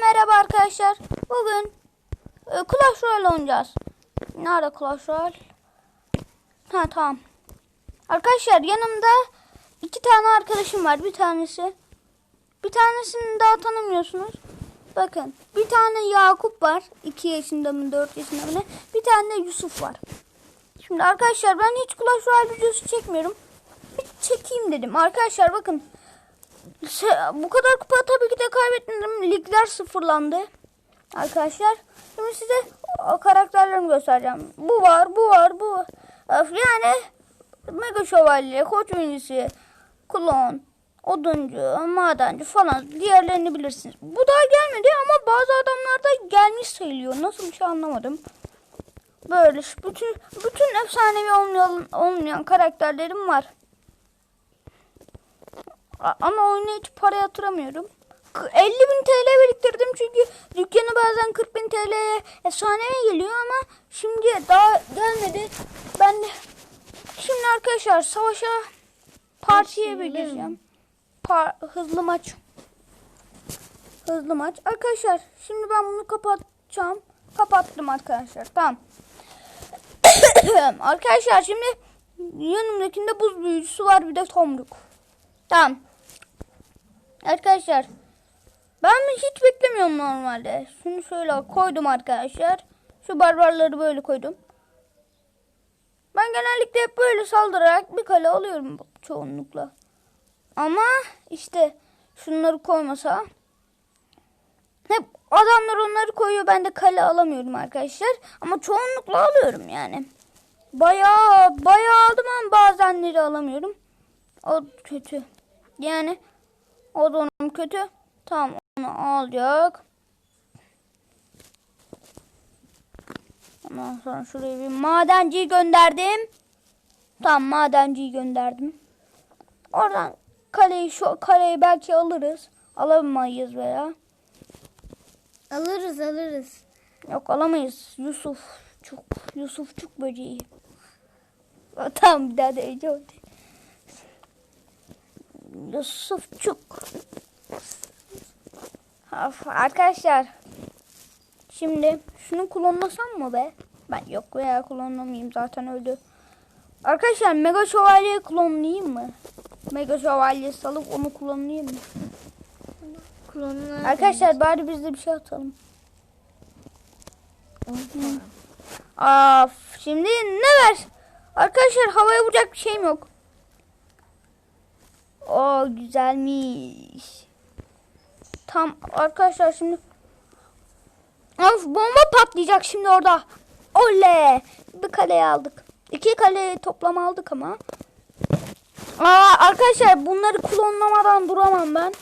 merhaba arkadaşlar. Bugün e, Clash Royale oynayacağız. Nerede Clash Royale? Ha tamam. Arkadaşlar yanımda iki tane arkadaşım var. Bir tanesi bir tanesini daha tanımıyorsunuz. Bakın bir tane Yakup var. 2 yaşında mı 4 yaşında mı ne? Bir tane de Yusuf var. Şimdi arkadaşlar ben hiç Clash Royale videosu çekmiyorum. Bir çekeyim dedim. Arkadaşlar bakın bu kadar kupa tabii ki de kaybetmedim. Ligler sıfırlandı. Arkadaşlar. Şimdi size karakterlerimi göstereceğim. Bu var, bu var, bu Yani Mega Şövalye, Koç Oyuncusu, Klon, Oduncu, Madenci falan diğerlerini bilirsiniz. Bu daha gelmedi ama bazı adamlarda gelmiş sayılıyor. Nasıl bir şey anlamadım. Böyle bütün bütün efsanevi olmayan, olmayan karakterlerim var. Ama oyuna hiç para yatıramıyorum. K- 50 bin TL biriktirdim çünkü dükkanı bazen 40 bin TL'ye efsanevi geliyor ama şimdi daha gelmedi. Ben de şimdi arkadaşlar savaşa partiye bir gireceğim. Par- hızlı maç. Hızlı maç. Arkadaşlar şimdi ben bunu kapatacağım. Kapattım arkadaşlar. Tamam. arkadaşlar şimdi yanımdakinde buz büyücüsü var bir de tomruk. Tamam. Arkadaşlar ben hiç beklemiyorum normalde. Şunu şöyle koydum arkadaşlar. Şu barbarları böyle koydum. Ben genellikle hep böyle saldırarak bir kale alıyorum çoğunlukla. Ama işte şunları koymasa hep adamlar onları koyuyor ben de kale alamıyorum arkadaşlar. Ama çoğunlukla alıyorum yani. Bayağı bayağı aldım ama bazenleri alamıyorum. O kötü. Yani o donum kötü. Tamam onu alacak. Ondan sonra şuraya bir madenciyi gönderdim. Tamam madenciyi gönderdim. Oradan kaleyi şu kaleyi belki alırız. Alamayız veya. Alırız alırız. Yok alamayız. Yusuf çok Yusufçuk böceği. Tamam bir daha deneyeceğim. Yusufçuk. Of, arkadaşlar. Şimdi şunu klonlasam mı be? Ben yok veya klonlamayayım zaten öldü. Arkadaşlar Mega Şövalye'yi klonlayayım mı? Mega Şövalye salıp onu klonlayayım mı? Arkadaşlar bari biz de bir şey atalım. Af, şimdi ne ver? Arkadaşlar havaya vuracak bir şeyim yok. O güzelmiş. Tam arkadaşlar şimdi Of bomba patlayacak şimdi orada. Oley! Bir kaleyi aldık. İki kaleyi toplam aldık ama. Aa, arkadaşlar bunları klonlamadan duramam ben.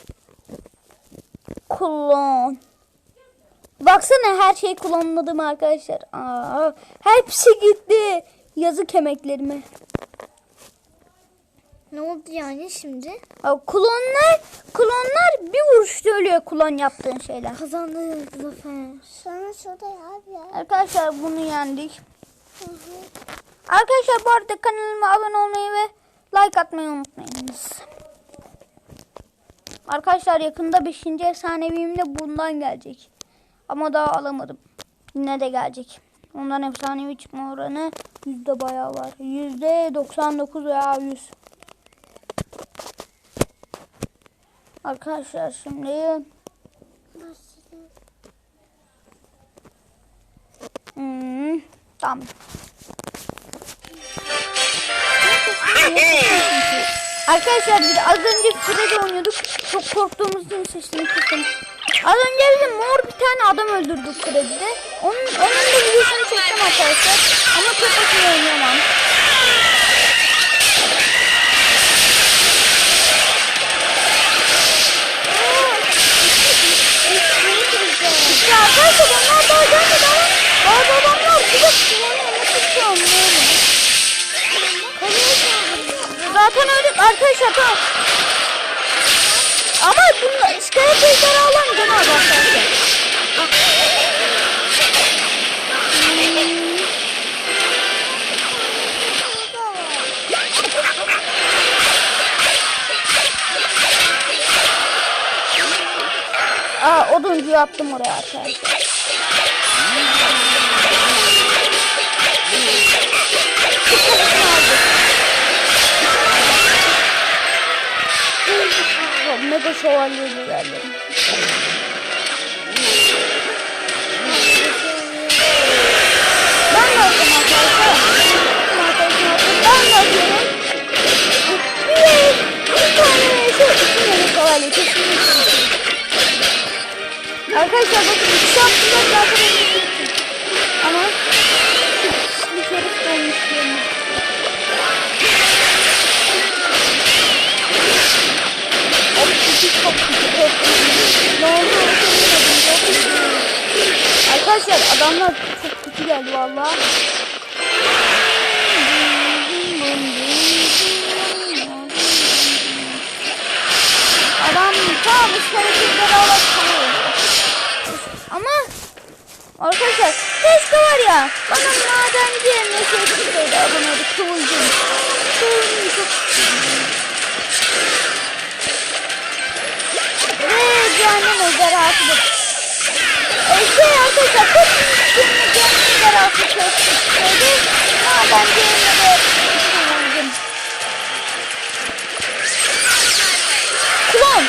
Klon. Baksana her şeyi klonladım arkadaşlar. Aa, hepsi gitti. Yazık emeklerime. Ne oldu yani şimdi? Aa, klonlar, klonlar bir vuruşta ölüyor klon yaptığın şeyler. Kazandık zafer. Sonra şurada abi ya. Arkadaşlar bunu yendik. Arkadaşlar bu arada kanalıma abone olmayı ve like atmayı unutmayınız. Arkadaşlar yakında 5. efsaneviyim de bundan gelecek. Ama daha alamadım. Yine de gelecek. Ondan efsanevi çıkma oranı yüzde bayağı var. Yüzde 99 veya 100. Arkadaşlar şimdi hmm, tamam. Arkadaşlar biz az önce Freddy oynuyorduk. Çok korktuğumuz için seçtim kızım. Az önce bizim mor bir tane adam öldürdük Freddy'de. Onun, onun da videosunu çektim arkadaşlar. Ama çok başına oynayamam. Ya arkadaşlar onlar daha gelmedi ama bazı adamlar bir de kullanıyor. Nasıl bir şey anlıyorum. Zaten öyle arkadaşlar tamam. Ama bunu iskelet ejderha alan gene arkadaşlar. Aa oduncu yaptım oraya arkadaşlar. Mega şövalyeyle geldim. Ben de attım arkadaşlar. Ben de atıyorum. Arkadaşlar adamlar çok kötü geldi valla. Adam tam hareketleri alarak. Ama arkadaşlar keşke var ya bana madenci şey çıksaydı aboneydi kıvılcım. Kıvılcım çok Ve cehennem ejderhasıdır. Ee, şey arkadaşlar çok şimdi cehennem ejderhası çok çıksaydı madenci yerine de kıvılcım. Klon.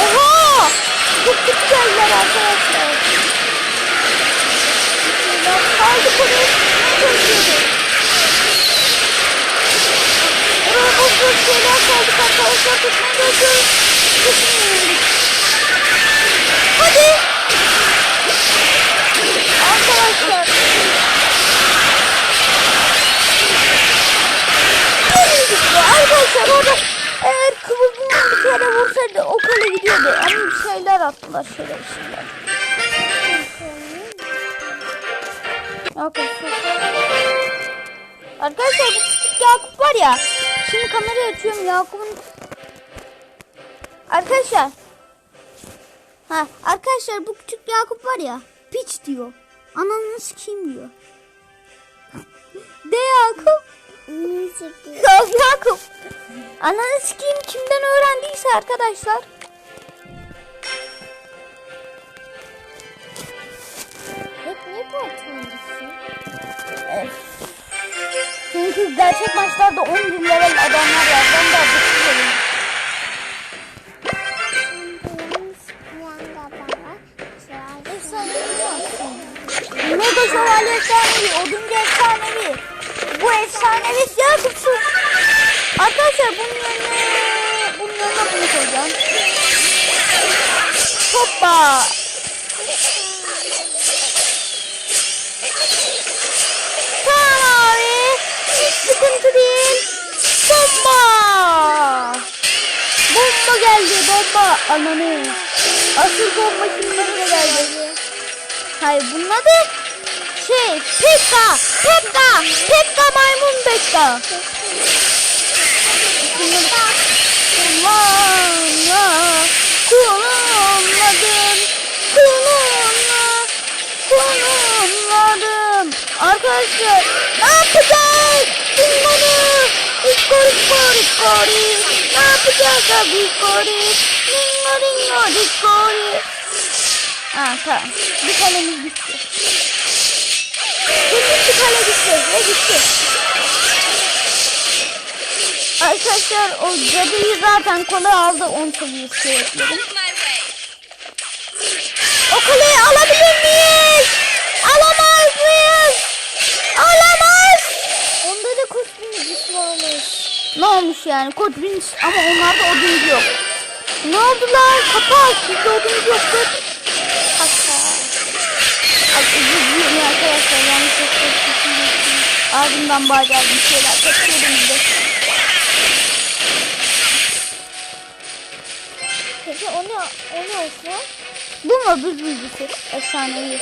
Oha! Çok kötü geldiler arkadaşlar. Ben kaldı konuyu tutmaya çalışıyordum. Bozduğum şeyler kaldık arkadaşlar tutmaya çalışıyoruz. Tutmuyoruz. Hadi. Arkadaşlar. Arkadaşlar orada eğer kıvılcımdan bir kere vursaydı o kale gidiyordu. Ama bir şeyler attılar şerefsizler. Arkadaşlar. Arkadaşlar bu küçük Yakup var ya. Şimdi kamerayı açıyorum Yakup'un. Arkadaşlar. Ha arkadaşlar bu küçük Yakup var ya. Piç diyor. Ananı sikeyim diyor. De Yakup. Yok Yakup. Ananı sikeyim kimden öğrendiyse arkadaşlar. Hep ne bu Çünkü gerçek maçlarda 10 bin level adamlar var. Ben de bıkıyorum. Mega şövalye efsanevi, oduncu efsanevi. Bu efsanevi Yakup şu. Arkadaşlar bunun yerine, bunun yerine bunu koyacağım. Hoppa. Tamam abi. Hiç sıkıntı değil. Bomba. Bomba geldi bomba. Ananı. Asıl bomba kimlerine geldi? Hayır bunun adı şey Pekka. Pekka. Pekka maymun Pekka. Kullanma. Kullanmadım. Kullanma. Kullanmadım. Arkadaşlar ne yapacağız? Bunları. İkori kori kori. Ne yapacağız abi kori? Ringo ringo dikori. Ha tamam. Bir kalemiz bitti. Kesin bir kale gitti. Ve gitti. Arkadaşlar o cadıyı zaten kolay aldı. 10 seviyesi ekledim. O kaleyi alabilir miyiz? Alamaz mıyız? Alamaz. Da kostüm güçlü olmuş. Ne olmuş yani? Kod bin ama onlarda oduncu yok. Ne oldu lan? Kapat. Bizde oduncu yok. Hatta. Ay özür dilerim arkadaşlar. Yanlış yapıyorum. Ağzımdan bağırdım bir şeyler kaçıyordum bir de. Peki o ne, o ne olsun? Bu mu buz bilgisi? Efsanevi.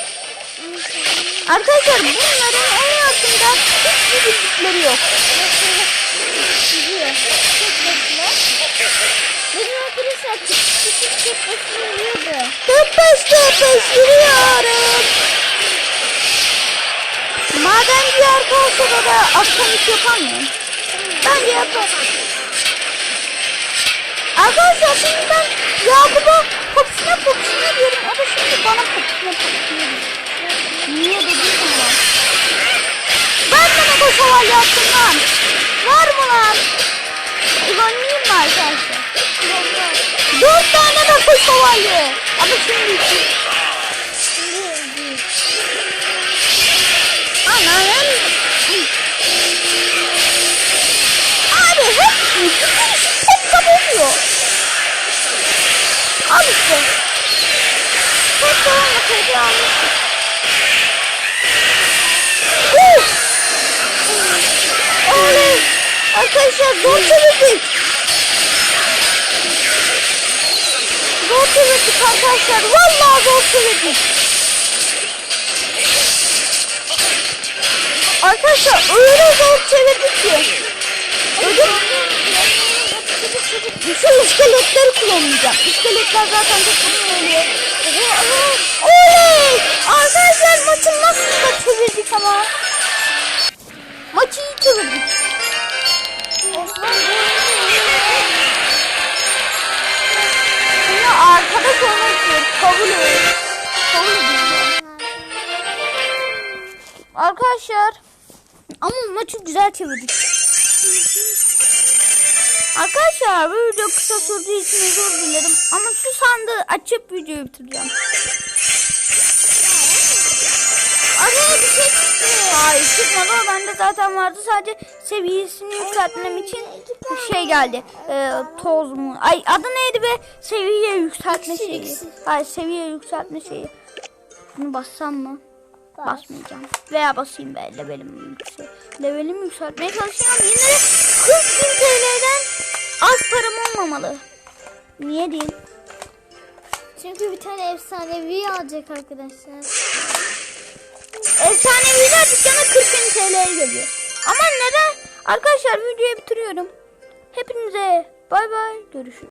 Arkadaşlar bunların en altında hiçbir bildikleri yok. Tepeş tepeş yürüyorum. Madenci arkadaşlar da akşam iş yapar mı? Bence yapar. Arkadaşlar şimdi ben Yakup'a popsine popsine diyorum. O da şimdi bana popsine popsine diyor. Niye dediğim zaman. Ben de mega şövalye yaptım lan. Var mı lan? İvanlıyım mı arkadaşlar? Dört tane mega şövalye. Ama şimdi iki. Anam. Abi hep tek kapatıyor. Al işte. Tek kapatma tek almıştım. Uf! Oley! Arkadaşlar zor çevirdik. Zor çevirdik arkadaşlar. Vallahi zor çevirdik. Arkadaşlar öyle zor çevirdik ki. Ödüm. Şu iskeletleri kullanmayacağım. İskeletler zaten çok uzun oluyor. Oley! Arkadaşlar güzel çevirdik. Arkadaşlar bu video kısa sürdüğü için özür dilerim. Ama şu sandığı açıp videoyu bitireceğim. Araya bir şey çıktı. Hayır çıkmadı o bende zaten vardı. Sadece seviyesini yükseltmem için bir şey geldi. Ee, toz mu? Ay adı neydi be? Seviye yükseltme şeyi. Hayır seviye yükseltme şeyi. Bunu bassam mı? Basmayacağım. Veya basayım be levelim yüksel. Levelimi yükseltmeye çalışıyorum. Yine de 40 bin TL'den az param olmamalı. Niye diyeyim? Çünkü bir tane efsanevi alacak arkadaşlar. Efsaneviler dükkana 40 bin TL'ye geliyor. Ama neden? Arkadaşlar videoyu bitiriyorum. Hepinize bay bay görüşürüz.